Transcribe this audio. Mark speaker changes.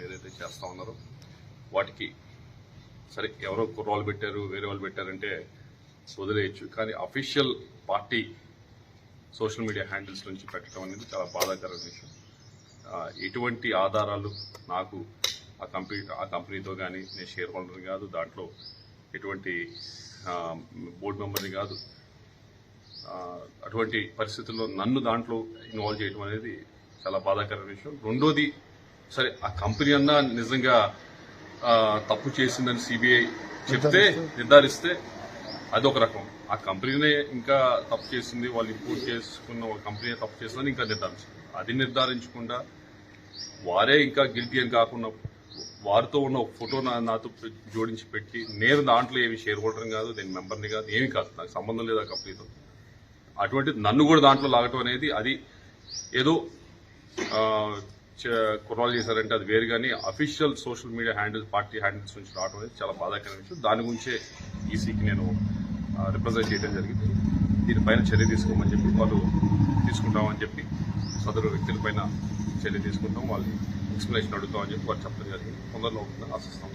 Speaker 1: పనులు ఏదైతే చేస్తూ ఉన్నారో వాటికి సరే ఎవరో కుర్రాళ్ళు పెట్టారు వేరే వాళ్ళు పెట్టారంటే వదిలేయచ్చు. కానీ official party social media handles నుంచి పెట్టడం అనేది చాలా బాధాకరమైన విషయం. ఎటువంటి ఆధారాలు నాకు ఆ కంపెనీ ఆ కంపెనీతో కానీ నేను షేర్ హోల్డర్ని కాదు దాంట్లో ఎటువంటి బోర్డు మెంబర్ని కాదు అటువంటి పరిస్థితుల్లో నన్ను దాంట్లో ఇన్వాల్వ్ చేయడం అనేది చాలా బాధాకరమైన విషయం. రెండోది సరే ఆ కంపెనీ అన్నా నిజంగా తప్పు చేసిందని సిబిఐ చెప్తే నిర్ధారిస్తే. అదొక రకం. ఆ కంపెనీనే ఇంకా తప్పు చేసింది వాళ్ళు ఇంపోర్ట్ చేసుకున్న ఒక కంపెనీ తప్పు చేసిందని ఇంకా నిర్ధారించారు అది నిర్ధారించకుండా వారే ఇంకా గిల్టీ అని కాకుండా వారితో ఉన్న ఒక ఫోటో నాతో జోడించి పెట్టి నేను దాంట్లో ఏమి షేర్ హోల్డర్ కాదు నేను మెంబర్ని కాదు ఏమి కాదు నాకు సంబంధం లేదు ఆ కంపెనీతో. అటువంటి నన్ను కూడా దాంట్లో లాగటం అనేది అది ఏదో కుర్రాలు చేశారంటే అది వేరు కానీ official social media handles party handles నుంచి రావడం అనేది చాలా బాధాకరమైన విషయం. దాని గురించే ఈసీకి నేను రిప్రజెంట్ చేయడం జరిగింది. దీనిపైన చర్య తీసుకోమని చెప్పి వాళ్ళు తీసుకుంటామని చెప్పి సదరు వ్యక్తులపైన చర్య తీసుకుంటాం. వాళ్ళు ఎక్స్ప్లెనేషన్ అడుగుతామని చెప్పి వాళ్ళు చెప్పడం జరిగింది. తొందరలో ఉంటుందని ఆశిస్తాం.